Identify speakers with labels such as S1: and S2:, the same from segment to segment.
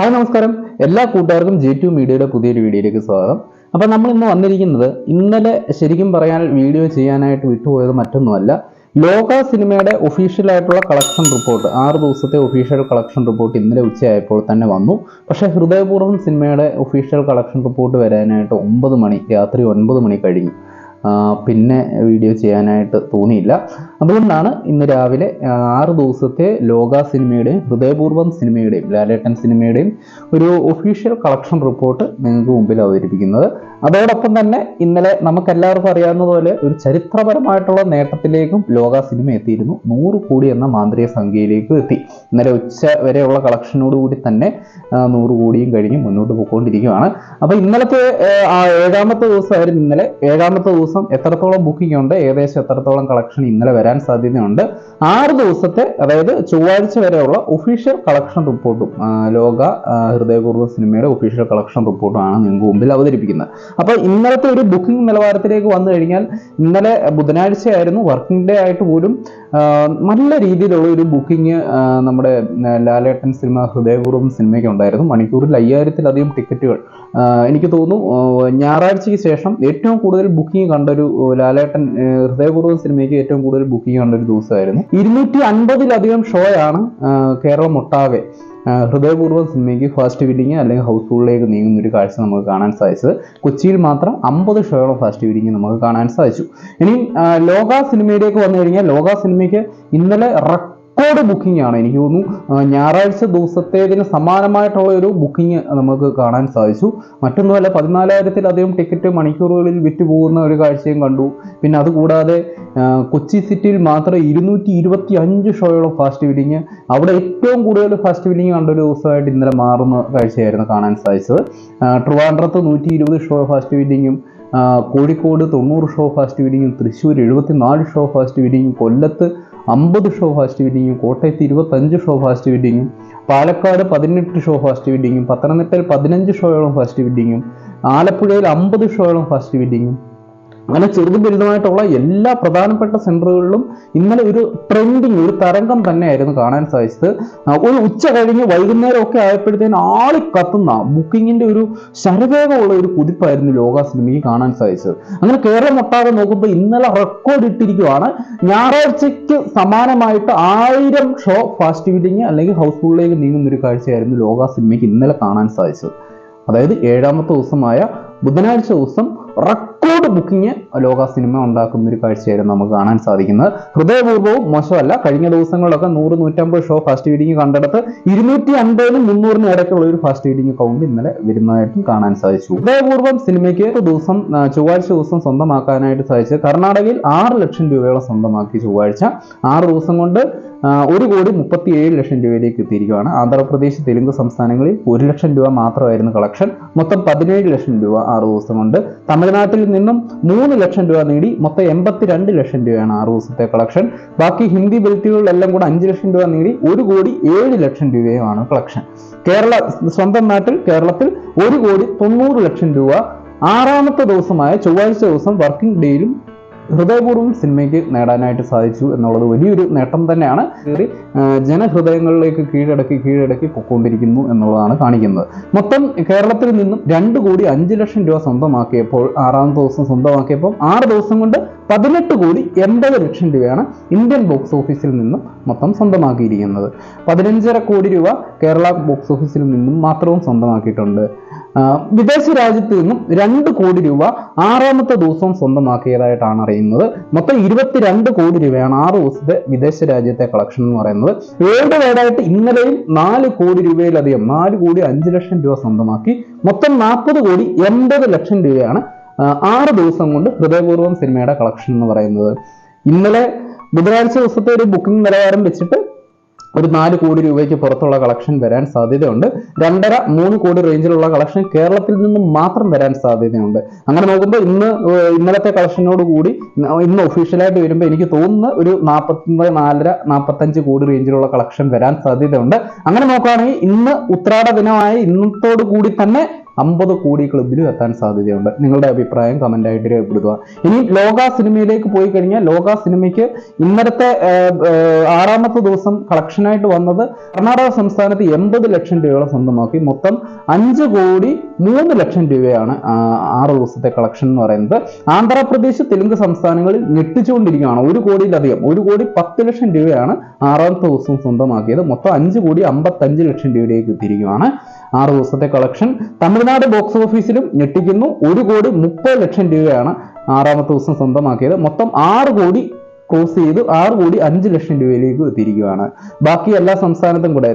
S1: Hi നമസ്കാരം. എല്ലാ കൂട്ടുകാർക്കും ജി ടു മീഡിയയുടെ പുതിയൊരു വീഡിയോയിലേക്ക് സ്വാഗതം. അപ്പോൾ നമ്മൾ ഇന്ന് വന്നിരിക്കുന്നത് ഇന്നലെ ശരിക്കും പറയാൻ വീഡിയോ ചെയ്യാനായിട്ട് വിട്ടുപോയത് മറ്റൊന്നുമല്ല. ലോക സിനിമയുടെ ഒഫീഷ്യലായിട്ടുള്ള കളക്ഷൻ റിപ്പോർട്ട് ആറ് ദിവസത്തെ ഒഫീഷ്യൽ കളക്ഷൻ റിപ്പോർട്ട് ഇന്നലെ ഉച്ചയായപ്പോൾ തന്നെ വന്നു. പക്ഷേ ഹൃദയപൂർവം സിനിമയുടെ ഒഫീഷ്യൽ കളക്ഷൻ റിപ്പോർട്ട് വരാനായിട്ട് ഒമ്പത് മണി രാത്രി ഒൻപത് മണി കഴിഞ്ഞു. പിന്നെ വീഡിയോ ചെയ്യാനായിട്ട് തോന്നിയില്ല. അതുകൊണ്ടാണ് ഇന്ന് രാവിലെ ആറ് ദിവസത്തെ ലോക സിനിമയുടെയും ഹൃദയപൂർവം സിനിമയുടെയും ലാലേട്ടൻ സിനിമയുടെയും ഒരു ഒഫീഷ്യൽ കളക്ഷൻ റിപ്പോർട്ട് നിങ്ങൾക്ക് മുമ്പിൽ അവതരിപ്പിക്കുന്നത്. അതോടൊപ്പം തന്നെ ഇന്നലെ നമുക്കെല്ലാവർക്കും അറിയാവുന്നതുപോലെ ഒരു ചരിത്രപരമായിട്ടുള്ള നേട്ടത്തിലേക്കും ലോക സിനിമ എത്തിയിരുന്നു. നൂറ് കോടി എന്ന മാന്ത്രിക സംഖ്യയിലേക്കും എത്തി. ഇന്നലെ ഉച്ച വരെയുള്ള കളക്ഷനോടുകൂടി തന്നെ നൂറ് കോടിയും കഴിഞ്ഞ് മുന്നോട്ട് പോയിക്കൊണ്ടിരിക്കുകയാണ്. അപ്പോൾ ഇന്നലത്തെ ഏഴാമത്തെ ദിവസമായിരുന്നു ഇന്നലെ. ഏഴാമത്തെ ദിവസം എത്രത്തോളം ബുക്കിംഗ് ഉണ്ട് ഏകദേശം എത്രത്തോളം കളക്ഷൻ ഇന്നലെ വരാൻ സാധ്യതയുണ്ട്. ആറ് ദിവസത്തെ അതായത് ചൊവ്വാഴ്ച വരെയുള്ള ഒഫീഷ്യൽ കളക്ഷൻ റിപ്പോർട്ടും ലോക ഹൃദയപൂർവ സിനിമയുടെ ഒഫീഷ്യൽ കളക്ഷൻ റിപ്പോർട്ടുമാണ് നിങ്ങൾക്ക് മുമ്പിൽ അവതരിപ്പിക്കുന്നത്. അപ്പോൾ ഇന്നലത്തെ ഒരു ബുക്കിംഗ് നിലവാരത്തിലേക്ക് വന്നു കഴിഞ്ഞാൽ ഇന്നലെ ബുധനാഴ്ചയായിരുന്നു വർക്കിംഗ് ഡേ ആയിട്ട് പോലും നല്ല രീതിയിലുള്ള ഒരു ബുക്കിംഗ് നമ്മുടെ ലാലേട്ടൻ സിനിമ ഹൃദയപൂർവം സിനിമയ്ക്ക് ഉണ്ടായിരുന്നു. മണിക്കൂറിൽ അയ്യായിരത്തിലധികം ടിക്കറ്റുകൾ. എനിക്ക് തോന്നുന്നു ഞായറാഴ്ചയ്ക്ക് ശേഷം ഏറ്റവും കൂടുതൽ ബുക്കിംഗ് കണ്ട ഒരു ലാലേട്ടൻ ഹൃദയപൂർവം സിനിമയ്ക്ക് ഏറ്റവും കൂടുതൽ ബുക്കിംഗ് ഒരു ദിവസമായിരുന്നു. ഇരുന്നൂറ്റി അൻപതിലധികം ഷോയാണ് കേരളം ഒട്ടാകെ. ഹൃദയപൂർവം സിനിമയ്ക്ക് ഫസ്റ്റ് വില്ലിങ് അല്ലെങ്കിൽ ഹൗസ്ഫുള്ളിലേക്ക് നീങ്ങുന്ന ഒരു കാഴ്ച നമുക്ക് കാണാൻ സാധിച്ചത്. കൊച്ചിയിൽ മാത്രം അമ്പത് ഷോയോളം ഫസ്റ്റ് വില്ലിങ് നമുക്ക് കാണാൻ സാധിച്ചു. ഇനി ലോക സിനിമയിലേക്ക് വന്നു കഴിഞ്ഞാൽ ലോക സിനിമയ്ക്ക് ഇന്നലെ റെക്കോർഡ് ബുക്കിംഗ് ആണ്. എനിക്ക് തോന്നുന്നു ഞായറാഴ്ച ദിവസത്തേതിന് സമാനമായിട്ടുള്ള ഒരു ബുക്കിംഗ് നമുക്ക് കാണാൻ സാധിച്ചു. മറ്റൊന്നുമല്ല പതിനാലായിരത്തിലധികം ടിക്കറ്റ് മണിക്കൂറുകളിൽ വിറ്റ് പോകുന്ന ഒരു കാഴ്ചയും കണ്ടു. പിന്നെ അതുകൂടാതെ കൊച്ചി സിറ്റിയിൽ മാത്രം ഇരുന്നൂറ്റി ഇരുപത്തി അഞ്ച് ഷോയോളം ഫാസ്റ്റ് വില്ലിങ് അവിടെ ഏറ്റവും കൂടുതൽ ഫാസ്റ്റ് വില്ലിങ് കണ്ട ഒരു ദിവസമായിട്ട് ഇന്നലെ മാറുന്ന കാഴ്ചയായിരുന്നു കാണാൻ സാധിച്ചത്. ട്രിവാൻഡ്രത്ത് നൂറ്റി ഇരുപത് ഷോ ഫാസ്റ്റ് വില്ലിങ്ങും കോഴിക്കോട് തൊണ്ണൂറ് ഷോ ഫാസ്റ്റ് വില്ലിങ്ങും തൃശ്ശൂർ എഴുപത്തിനാല് ഷോ ഫാസ്റ്റ് വില്ലിങ്ങും കൊല്ലത്ത് അമ്പത് ഷോ ഫാസ്റ്റ് വെഡിങ്ങും കോട്ടയത്ത് ഇരുപത്തഞ്ച് ഷോ ഫാസ്റ്റ് വെഡിങ്ങും പാലക്കാട് പതിനെട്ട് ഷോ ഫാസ്റ്റ് വെഡിങ്ങും പത്തനംതിട്ടയിൽ പതിനഞ്ച് ഷോയോളം ഫാസ്റ്റ് വെഡിങ്ങും ആലപ്പുഴയിൽ അമ്പത് ഷോയോളം ഫാസ്റ്റ് വില്ലിങ്ങും അങ്ങനെ ചെറുതും വലുതുമായിട്ടുള്ള എല്ലാ പ്രധാനപ്പെട്ട സെന്ററുകളിലും ഇന്നലെ ഒരു ട്രെൻഡിങ് ഒരു തരംഗം തന്നെയായിരുന്നു കാണാൻ സാധിച്ചത്. ഒരു ഉച്ച കഴിഞ്ഞ് വൈകുന്നേരം ഒക്കെ ആയപ്പോഴത്തേന് ആളി കത്തുന്ന ബുക്കിങ്ങിന്റെ ഒരു ശരവേഗമുള്ള ഒരു കുതിപ്പായിരുന്നു ലോക സിനിമയ്ക്ക് കാണാൻ സാധിച്ചത്. അങ്ങനെ കേരളം ഒട്ടാകെ നോക്കുമ്പോൾ ഇന്നലെ റെക്കോർഡ് ഇട്ടിരിക്കുവാണ്. ഞായറാഴ്ചയ്ക്ക് സമാനമായിട്ട് ആയിരം ഷോ ഫാസ്റ്റ് ഫീഡിങ് അല്ലെങ്കിൽ ഹൗസ്ഫുള്ളിലേക്ക് നീങ്ങുന്ന ഒരു കാഴ്ചയായിരുന്നു ലോക സിനിമയ്ക്ക് ഇന്നലെ കാണാൻ സാധിച്ചത്. അതായത് ഏഴാമത്തെ ദിവസമായ ബുധനാഴ്ച ദിവസം ബുക്കിംഗ് ലോക സിനിമ ഉണ്ടാക്കുന്ന ഒരു കാഴ്ചയായിരുന്നു നമുക്ക് കാണാൻ സാധിക്കുന്നത്. ഹൃദയപൂർവവും മോശമല്ല. കഴിഞ്ഞ ദിവസങ്ങളിലൊക്കെ നൂറ് നൂറ്റമ്പത് ഷോ ഫസ്റ്റ് ഫീഡിങ് കണ്ടെടുത്ത് ഇരുന്നൂറ്റി അൻപതിനും മുന്നൂറിനും ഇടയ്ക്കുള്ള ഒരു ഫസ്റ്റ് ഫീഡിങ് കൗണ്ട് ഇന്നലെ വരുന്നതായിട്ടും കാണാൻ സാധിച്ചു. ഹൃദയപൂർവം സിനിമയ്ക്ക് ഒരു ദിവസം ചൊവ്വാഴ്ച ദിവസം സ്വന്തമാക്കാനായിട്ട് സാധിച്ചത് കർണാടകയിൽ ആറ് ലക്ഷം രൂപയോളം സ്വന്തമാക്കി ചൊവ്വാഴ്ച. ആറ് ദിവസം കൊണ്ട് ഒരു കോടി മുപ്പത്തി ഏഴ് ലക്ഷം രൂപയിലേക്ക് എത്തിയിരിക്കുകയാണ്. ആന്ധ്രാപ്രദേശ് തെലുങ്ക് സംസ്ഥാനങ്ങളിൽ ഒരു ലക്ഷം രൂപ മാത്രമായിരുന്നു കളക്ഷൻ. മൊത്തം പതിനേഴ് ലക്ഷം രൂപ ആറ് ദിവസം കൊണ്ട്. തമിഴ്നാട്ടിൽ നിന്നും മൂന്ന് ലക്ഷം രൂപ നേടി മൊത്തം എൺപത്തിരണ്ട് ലക്ഷം രൂപയാണ് ആറ് ദിവസത്തെ കളക്ഷൻ ബാക്കി ഹിന്ദി ബെൽറ്റുകളിലെല്ലാം കൂടെ അഞ്ച് ലക്ഷം രൂപ നേടി ഒരു കോടി ഏഴ് ലക്ഷം രൂപയുമാണ് കളക്ഷൻ കേരള സ്വന്തം നാട്ടിൽ കേരളത്തിൽ ഒരു കോടി തൊണ്ണൂറ് ലക്ഷം രൂപ ആറാമത്തെ ദിവസമായ ചൊവ്വാഴ്ച ദിവസം വർക്കിംഗ് ഡേയിലും ഹൃദയപൂർവം സിനിമയ്ക്ക് നേടാനായിട്ട് സാധിച്ചു എന്നുള്ളത് വലിയൊരു നേട്ടം തന്നെയാണ്. ജനഹൃദയങ്ങളിലേക്ക് കീഴടക്കി കീഴടക്കി പൊക്കൊണ്ടിരിക്കുന്നു എന്നുള്ളതാണ് കാണിക്കുന്നത്. മൊത്തം കേരളത്തിൽ നിന്നും രണ്ട് കോടി അഞ്ച് ലക്ഷം രൂപ സ്വന്തമാക്കിയപ്പോൾ ആറാമത്തെ ദിവസം സ്വന്തമാക്കിയപ്പോൾ ആറ് ദിവസം കൊണ്ട് പതിനെട്ട് കോടി എൺപത് ലക്ഷം രൂപയാണ് ഇന്ത്യൻ ബോക്സ് ഓഫീസിൽ നിന്നും മൊത്തം സ്വന്തമാക്കിയിരിക്കുന്നത്. പതിനഞ്ചര കോടി രൂപ കേരള ബോക്സ് ഓഫീസിൽ നിന്നും മാത്രവും സ്വന്തമാക്കിയിട്ടുണ്ട്. വിദേശ രാജ്യത്ത് നിന്നും രണ്ട് കോടി രൂപ ആറാമത്തെ ദിവസം സ്വന്തമാക്കിയതായിട്ടാണ് അറിയുന്നത്. മൊത്തം ഇരുപത്തിരണ്ട് കോടി രൂപയാണ് ആറ് ദിവസത്തെ വിദേശ രാജ്യത്തെ കളക്ഷൻ എന്ന് പറയുന്നത്. വേൾഡ് വൈഡായിട്ട് ഇന്നലെയും നാല് കോടി രൂപയിലധികം നാല് കോടി അഞ്ച് ലക്ഷം രൂപ സ്വന്തമാക്കി. മൊത്തം നാൽപ്പത് കോടി എൺപത് ലക്ഷം രൂപയാണ് ആറ് ദിവസം കൊണ്ട് ഹൃദയപൂർവം സിനിമയുടെ കളക്ഷൻ എന്ന് പറയുന്നത്. ഇന്നലെ ബുധനാഴ്ച ദിവസത്തെ ഒരു ബുക്കിംഗ് നിലവാരം വെച്ചിട്ട് ഒരു നാല് കോടി രൂപയ്ക്ക് പുറത്തുള്ള കളക്ഷൻ വരാൻ സാധ്യതയുണ്ട്. രണ്ടര മൂന്ന് കോടി റേഞ്ചിലുള്ള കളക്ഷൻ കേരളത്തിൽ നിന്നും മാത്രം വരാൻ സാധ്യതയുണ്ട്. അങ്ങനെ നോക്കുമ്പോൾ ഇന്ന് ഇന്നലത്തെ കളക്ഷനോട് കൂടി ഇന്ന് ഒഫീഷ്യലായിട്ട് വരുമ്പോൾ എനിക്ക് തോന്നുന്ന ഒരു നാൽപ്പത്തി നാലര നാൽപ്പത്തഞ്ച് കോടി റേഞ്ചിലുള്ള കളക്ഷൻ വരാൻ സാധ്യതയുണ്ട്. അങ്ങനെ നോക്കുകയാണെങ്കിൽ ഇന്ന് ഉത്രാട ദിനമായ ഇന്നത്തോടു കൂടി തന്നെ അമ്പത് കോടി ക്ലബിലും എത്താൻ സാധ്യതയുണ്ട്. നിങ്ങളുടെ അഭിപ്രായം കമന്റ് ആയിട്ട് രേഖപ്പെടുത്തുക. ഇനി ലോക സിനിമയിലേക്ക് പോയി കഴിഞ്ഞാൽ ലോക സിനിമയ്ക്ക് ഇന്നലത്തെ ആറാമത്തെ ദിവസം കളക്ഷനായിട്ട് വന്നത് കർണാടക സംസ്ഥാനത്ത് എൺപത് ലക്ഷം രൂപയോളം സ്വന്തമാക്കി. മൊത്തം അഞ്ച് കോടി മൂന്ന് ലക്ഷം രൂപയാണ് ആറ് ദിവസത്തെ കളക്ഷൻ എന്ന് പറയുന്നത്. ആന്ധ്രാപ്രദേശ് തെലുങ്ക് സംസ്ഥാനങ്ങളിൽ ഞെട്ടിച്ചുകൊണ്ടിരിക്കുകയാണ്. ഒരു കോടിയിലധികം ഒരു കോടി പത്ത് ലക്ഷം രൂപയാണ് ആറാമത്തെ ദിവസം സ്വന്തമാക്കിയത്. മൊത്തം അഞ്ച് കോടി അമ്പത്തഞ്ച് ലക്ഷം രൂപയിലേക്ക് എത്തിയിരിക്കുകയാണ്. ആറ് ദിവസത്തെ കളക്ഷൻ തമിഴ്നാട് ബോക്സ് ഓഫീസിലും ഞെട്ടിക്കുന്നു. ഒരു കോടി മുപ്പത് ലക്ഷം രൂപയാണ് ആറാമത്തെ ദിവസം സ്വന്തമാക്കിയത്. മൊത്തം ആറ് കോടി ക്രോസ് ചെയ്ത് ആറ് കോടി അഞ്ച് ലക്ഷം രൂപയിലേക്ക് എത്തിയിരിക്കുകയാണ്. ബാക്കി എല്ലാ സംസ്ഥാനത്തും കൂടെ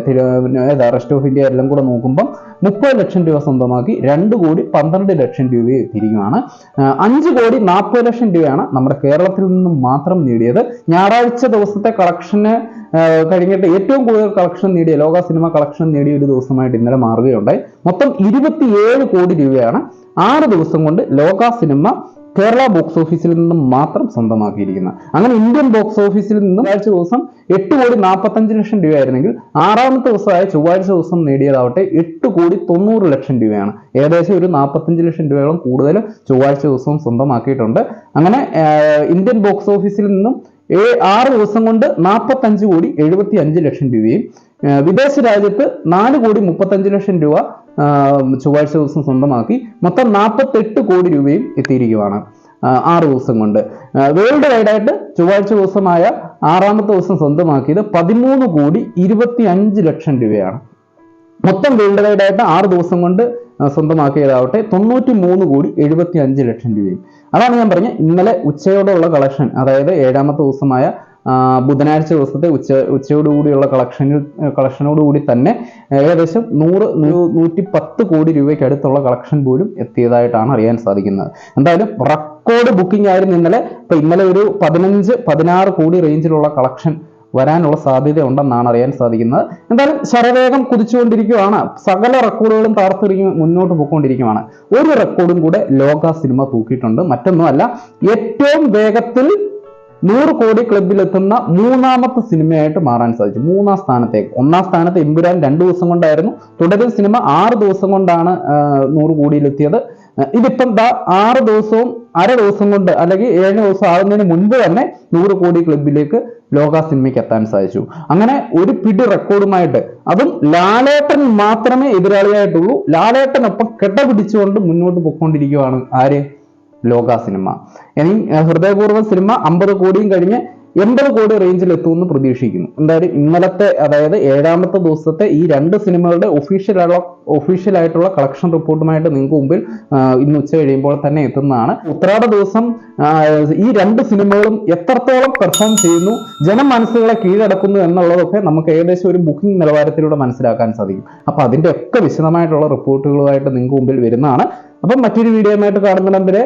S1: ഏതാ റെസ്റ്റ് ഓഫ് ഇന്ത്യ എല്ലാം കൂടെ നോക്കുമ്പം മുപ്പത് ലക്ഷം രൂപ സ്വന്തമാക്കി രണ്ട് കോടി പന്ത്രണ്ട് ലക്ഷം രൂപ എത്തിയിരിക്കുകയാണ്. അഞ്ച് കോടി നാൽപ്പത് ലക്ഷം രൂപയാണ് നമ്മുടെ കേരളത്തിൽ നിന്നും മാത്രം നേടിയത്. ഞായറാഴ്ച ദിവസത്തെ കളക്ഷന് കഴിഞ്ഞിട്ട് ഏറ്റവും കൂടുതൽ കളക്ഷൻ നേടിയ ലോക സിനിമ കളക്ഷൻ നേടിയ ഒരു ദിവസമായിട്ട് ഇന്നലെ മാറുകയുണ്ടായി. മൊത്തം ഇരുപത്തിയേഴ് കോടി രൂപയാണ് ആറ് ദിവസം കൊണ്ട് ലോക സിനിമ കേരള ബോക്സ് ഓഫീസിൽ നിന്നും മാത്രം സ്വന്തമാക്കിയിരിക്കുന്നത് അങ്ങനെ ഇന്ത്യൻ ബോക്സ് ഓഫീസിൽ നിന്നും ആഴ്ച ദിവസം എട്ട് കോടി നാൽപ്പത്തഞ്ച് ലക്ഷം രൂപയായിരുന്നെങ്കിൽ ആറാമത്തെ ദിവസമായ ചൊവ്വാഴ്ച ദിവസം നേടിയതാവട്ടെ എട്ട് കോടി തൊണ്ണൂറ് ലക്ഷം രൂപയാണ്. ഏകദേശം ഒരു നാൽപ്പത്തഞ്ച് ലക്ഷം രൂപയോളം കൂടുതൽ ചൊവ്വാഴ്ച ദിവസവും സ്വന്തമാക്കിയിട്ടുണ്ട്. അങ്ങനെ ഇന്ത്യൻ ബോക്സ് ഓഫീസിൽ നിന്നും ആറ് ദിവസം കൊണ്ട് നാൽപ്പത്തഞ്ച് കോടി എഴുപത്തി അഞ്ച് ലക്ഷം രൂപയും വിദേശ രാജ്യത്ത് നാല് കോടി മുപ്പത്തഞ്ച് ലക്ഷം രൂപ ചൊവ്വാഴ്ച ദിവസം സ്വന്തമാക്കി. മൊത്തം നാൽപ്പത്തെട്ട് കോടി രൂപയും എത്തിയിരിക്കുകയാണ് ആറ് ദിവസം കൊണ്ട്. വേൾഡ് വൈഡായിട്ട് ചൊവ്വാഴ്ച ദിവസമായ ആറാമത്തെ ദിവസം സ്വന്തമാക്കിയത് പതിമൂന്ന് കോടി ഇരുപത്തി അഞ്ച് ലക്ഷം രൂപയാണ്. മൊത്തം വേൾഡ് വൈഡ് ആയിട്ട് ആറ് ദിവസം കൊണ്ട് സ്വന്തമാക്കിയതാവട്ടെ തൊണ്ണൂറ്റി മൂന്ന് കോടി എഴുപത്തി അഞ്ച് ലക്ഷം രൂപയും. അതാണ് ഞാൻ പറഞ്ഞത്. ഇന്നലെ ഉച്ചയോടെയുള്ള കളക്ഷൻ അതായത് ഏഴാമത്തെ ദിവസമായ ബുധനാഴ്ച ദിവസത്തെ ഉച്ച ഉച്ചയോടുകൂടിയുള്ള കളക്ഷനിൽ കളക്ഷനോടുകൂടി തന്നെ ഏകദേശം നൂറ് നൂറ്റി പത്ത് കോടി രൂപയ്ക്ക് അടുത്തുള്ള കളക്ഷൻ പോലും എത്തിയതായിട്ടാണ് അറിയാൻ സാധിക്കുന്നത്. എന്തായാലും റെക്കോർഡ് ബുക്കിംഗ് ആയിരുന്നു ഇന്നലെ. ഇപ്പൊ ഇന്നലെ ഒരു പതിനഞ്ച് പതിനാറ് കോടി റേഞ്ചിലുള്ള കളക്ഷൻ വരാനുള്ള സാധ്യത ഉണ്ടെന്നാണ് അറിയാൻ സാധിക്കുന്നത്. എന്തായാലും ശരവേഗം കുതിച്ചുകൊണ്ടിരിക്കുകയാണ്. സകല റെക്കോർഡുകളും തകർത്തിരിക്കും മുന്നോട്ട് പോയിക്കൊണ്ടിരിക്കുകയാണ്. ഒരു റെക്കോർഡും കൂടെ ലോക സിനിമ തൂക്കിയിട്ടുണ്ട്. മറ്റൊന്നുമല്ല ഏറ്റവും വേഗത്തിൽ നൂറ് കോടി ക്ലബിലെത്തുന്ന മൂന്നാമത്തെ സിനിമയായിട്ട് മാറാൻ സാധിച്ചു. മൂന്നാം സ്ഥാനത്തേക്ക്. ഒന്നാം സ്ഥാനത്ത് എമ്പുരാൻ രണ്ടു ദിവസം കൊണ്ടായിരുന്നു. തുടരും സിനിമ ആറ് ദിവസം കൊണ്ടാണ് നൂറ് കോടിയിലെത്തിയത്. ഇതിപ്പം ദാ ആറ് ദിവസവും അര ദിവസം കൊണ്ട് അല്ലെങ്കിൽ ഏഴ് ദിവസം ആകുന്നതിന് മുൻപ് തന്നെ നൂറ് കോടി ക്ലബിലേക്ക് ലോക സിനിമയ്ക്ക് എത്താൻ സാധിച്ചു. അങ്ങനെ ഒരു പിടി റെക്കോർഡുമായിട്ട് അതും ലാലേട്ടൻ മാത്രമേ എതിരാളിയായിട്ടുള്ളൂ. ലാലേട്ടനൊപ്പം കെട്ട പിടിച്ചുകൊണ്ട് മുന്നോട്ട് പൊയ്ക്കൊണ്ടിരിക്കുകയാണ് ആര്? ലോക സിനിമ. ഇനി ഹൃദയപൂർവ സിനിമ അമ്പത് കോടിയും കഴിഞ്ഞ് എൺപത് കോടി റേഞ്ചിൽ എത്തുമെന്ന് പ്രതീക്ഷിക്കുന്നു. എന്തായാലും ഇന്നലത്തെ അതായത് ഏഴാമത്തെ ദിവസത്തെ ഈ രണ്ട് സിനിമകളുടെ ഒഫീഷ്യൽ ആയിട്ടുള്ള കളക്ഷൻ റിപ്പോർട്ടുമായിട്ട് നിങ്ങൾക്ക് മുമ്പിൽ ഇന്ന് ഉച്ച കഴിയുമ്പോൾ തന്നെ എത്തുന്നതാണ്. ഉത്രാട ദിവസം ഈ രണ്ട് സിനിമകളും എത്രത്തോളം പെർഫോം ചെയ്യുന്നു ജനമനസ്സുകളെ കീഴടക്കുന്നു എന്നുള്ളതൊക്കെ നമുക്ക് ഏകദേശം ഒരു ബുക്കിംഗ് നിലവാരത്തിലൂടെ മനസ്സിലാക്കാൻ സാധിക്കും. അപ്പൊ അതിന്റെ ഒക്കെ വിശദമായിട്ടുള്ള റിപ്പോർട്ടുകളുമായിട്ട് നിങ്ങൾക്ക് മുമ്പിൽ വരുന്നതാണ്. അപ്പം മറ്റൊരു വീഡിയോയുമായിട്ട് കാണുന്നിടം വരെ